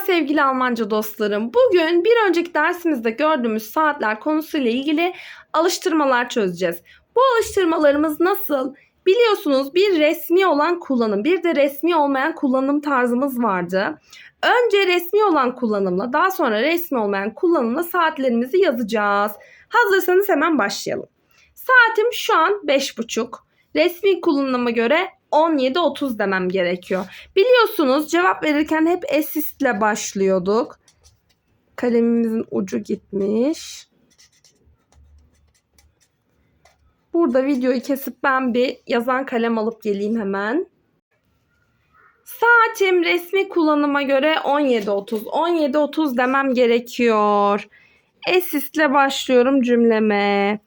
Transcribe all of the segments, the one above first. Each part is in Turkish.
Sevgili Almanca dostlarım. Bugün bir önceki dersimizde gördüğümüz saatler konusuyla ilgili alıştırmalar çözeceğiz. Bu alıştırmalarımız nasıl? Biliyorsunuz bir resmi olan kullanım, bir de resmi olmayan kullanım tarzımız vardı. Önce resmi olan kullanımla, daha sonra resmi olmayan kullanımla saatlerimizi yazacağız. Hazırsanız hemen başlayalım. Saatim şu an 5.30. Resmi kullanıma göre 17.30 demem gerekiyor. Biliyorsunuz cevap verirken hep assist başlıyorduk. Kalemimizin ucu gitmiş. Burada videoyu kesip ben bir yazan kalem alıp geleyim hemen. Saatim resmi kullanıma göre 17.30. 17.30 demem gerekiyor. Assist ile başlıyorum cümleme.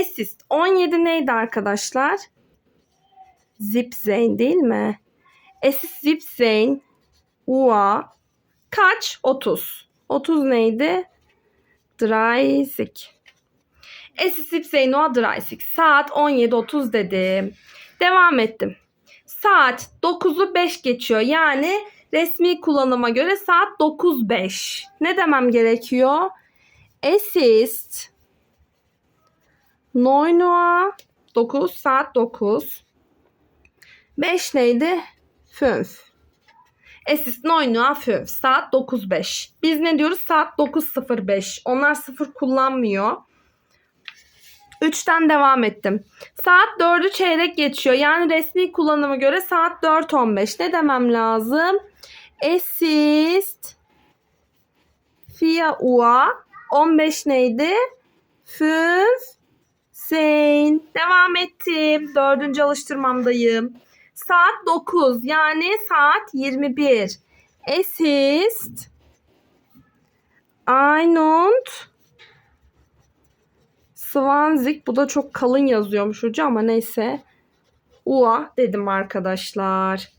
Assist 17 neydi arkadaşlar? Zip Zayn değil mi? Assist Zip Zayn Ua kaç? 30. 30 neydi? Dreisig. Assist Zip Zayn Ua Dreisig. Saat 17.30 dedim. Devam ettim. Saat 9'u 5 geçiyor. Yani resmi kullanıma göre saat 9.05. Ne demem gerekiyor? Es ist 9 Uhr 9 saat 9. 5 neydi? 5. Es ist 9 Uhr 5. Saat 9.05. Biz ne diyoruz? Saat 9.05. Onlar sıfır kullanmıyor. 3'ten devam ettim. Saat 4'ü çeyrek geçiyor. Yani resmi kullanıma göre saat 4.15. Ne demem lazım? Es ist 4 Uhr 15 neydi? 5 Sein. Devam ettim. Dördüncü alıştırmamdayım. Saat 9 yani saat 21. Es ist Einund Swanzig. Bu da çok kalın yazıyormuş hoca ama neyse. Ua dedim arkadaşlar.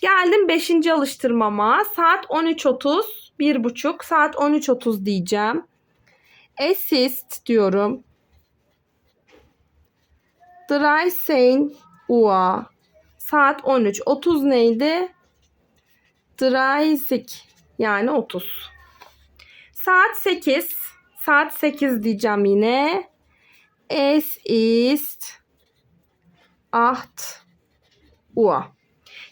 Geldim 5. alıştırmama. Saat 13.30. 1.30. Saat 13.30 diyeceğim. Assist diyorum. Dreizehn Uhr. Saat 13. 30 neydi? Dreizig. Yani 30. Saat 8. Saat 8 diyeceğim yine. Es ist acht Uhr.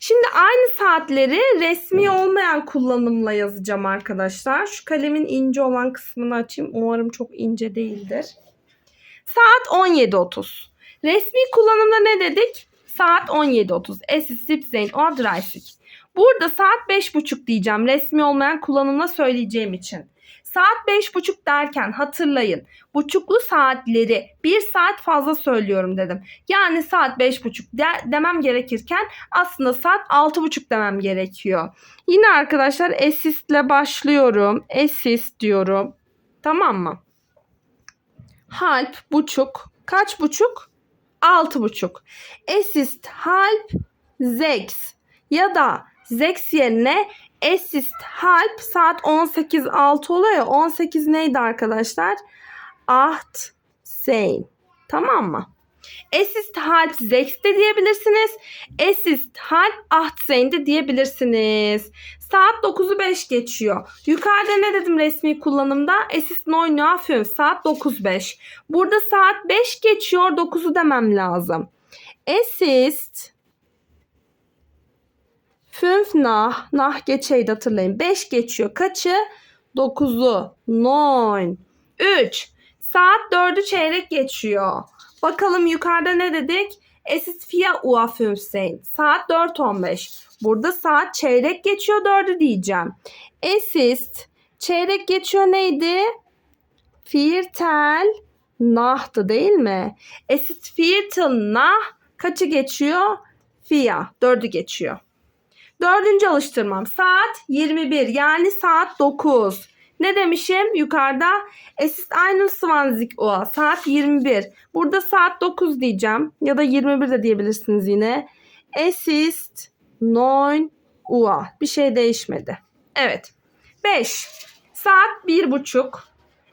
Şimdi aynı saatleri resmi olmayan kullanımla yazacağım arkadaşlar. Şu kalemin ince olan kısmını açayım. Umarım çok ince değildir. Saat 17.30. Resmi kullanımda ne dedik? Saat 17.30. Es ist 17.30. Burada saat 5.30 diyeceğim. Resmi olmayan kullanımla söyleyeceğim için. Saat 5.30 derken hatırlayın. Buçuklu saatleri bir saat fazla söylüyorum dedim. Yani saat 5.30 de demem gerekirken aslında saat 6.30 demem gerekiyor. Yine arkadaşlar assist ile başlıyorum. Assist diyorum. Tamam mı? Halp buçuk. Kaç buçuk? Altı buçuk. Es ist halb sechs. Ya da sechs yerine es ist halb saat 18 6 oluyor ya. 18 neydi arkadaşlar? Acht zehn. Tamam mı? Es ist halb sechs de diyebilirsiniz. Es ist halb acht zehn de diyebilirsiniz. Saat 9'u 5 geçiyor. Yukarıda ne dedim resmi kullanımda? Es ist 9 Uhr 5. Saat 9.05. Burada saat 5 geçiyor. 9'u demem lazım. Es 5 nach. Nach geçeydi hatırlayın. 5 geçiyor. Kaçı? 9'u. 9. 3. Saat 4'ü çeyrek geçiyor. Bakalım yukarıda ne dedik? Es ist 4 Uhr 15. Saat 4.15. Burada saat çeyrek geçiyor 4'ü diyeceğim. Es ist çeyrek geçiyor neydi? Viertel nahtı değil mi? Es ist viertel nach kaçı geçiyor? Vier. 4'ü geçiyor. Dördüncü alıştırmam. Saat 21 yani saat 9. Ne demişim yukarıda? Es ist 21 Uhr. Saat 21. Burada saat 9 diyeceğim. Ya da 21 de diyebilirsiniz yine. Es ist 9 Uhr. Bir şey değişmedi. Evet. 5. Saat 1.30.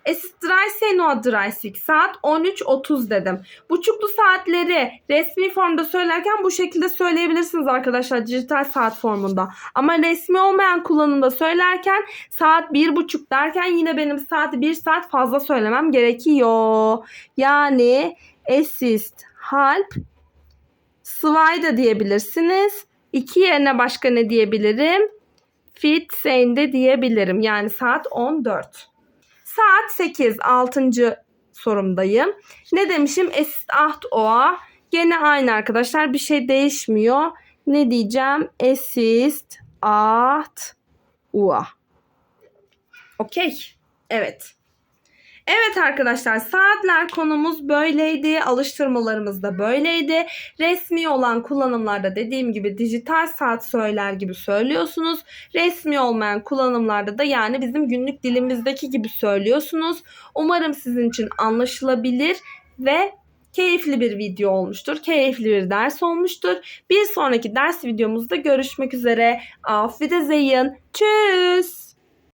Es ist 13.30 saat 13.30 dedim. Buçuklu saatleri resmi formda söylerken bu şekilde söyleyebilirsiniz arkadaşlar dijital saat formunda. Ama resmi olmayan kullanımda söylerken saat bir buçuk derken yine benim saati bir saat fazla söylemem gerekiyor. Yani es ist halb zwei de diyebilirsiniz. İki yerine başka ne diyebilirim? Fit de diyebilirim. Yani saat 14. Saat 8. 6. sorumdayım. Ne demişim? Es ist acht Uhr. Gene aynı arkadaşlar. Bir şey değişmiyor. Ne diyeceğim? Es ist acht Uhr. Okey. Evet. Evet arkadaşlar saatler konumuz böyleydi. Alıştırmalarımız da böyleydi. Resmi olan kullanımlarda dediğim gibi dijital saat söyler gibi söylüyorsunuz. Resmi olmayan kullanımlarda da yani bizim günlük dilimizdeki gibi söylüyorsunuz. Umarım sizin için anlaşılabilir ve keyifli bir video olmuştur. Keyifli bir ders olmuştur. Bir sonraki ders videomuzda görüşmek üzere. Auf Wiedersehen. Tschüss.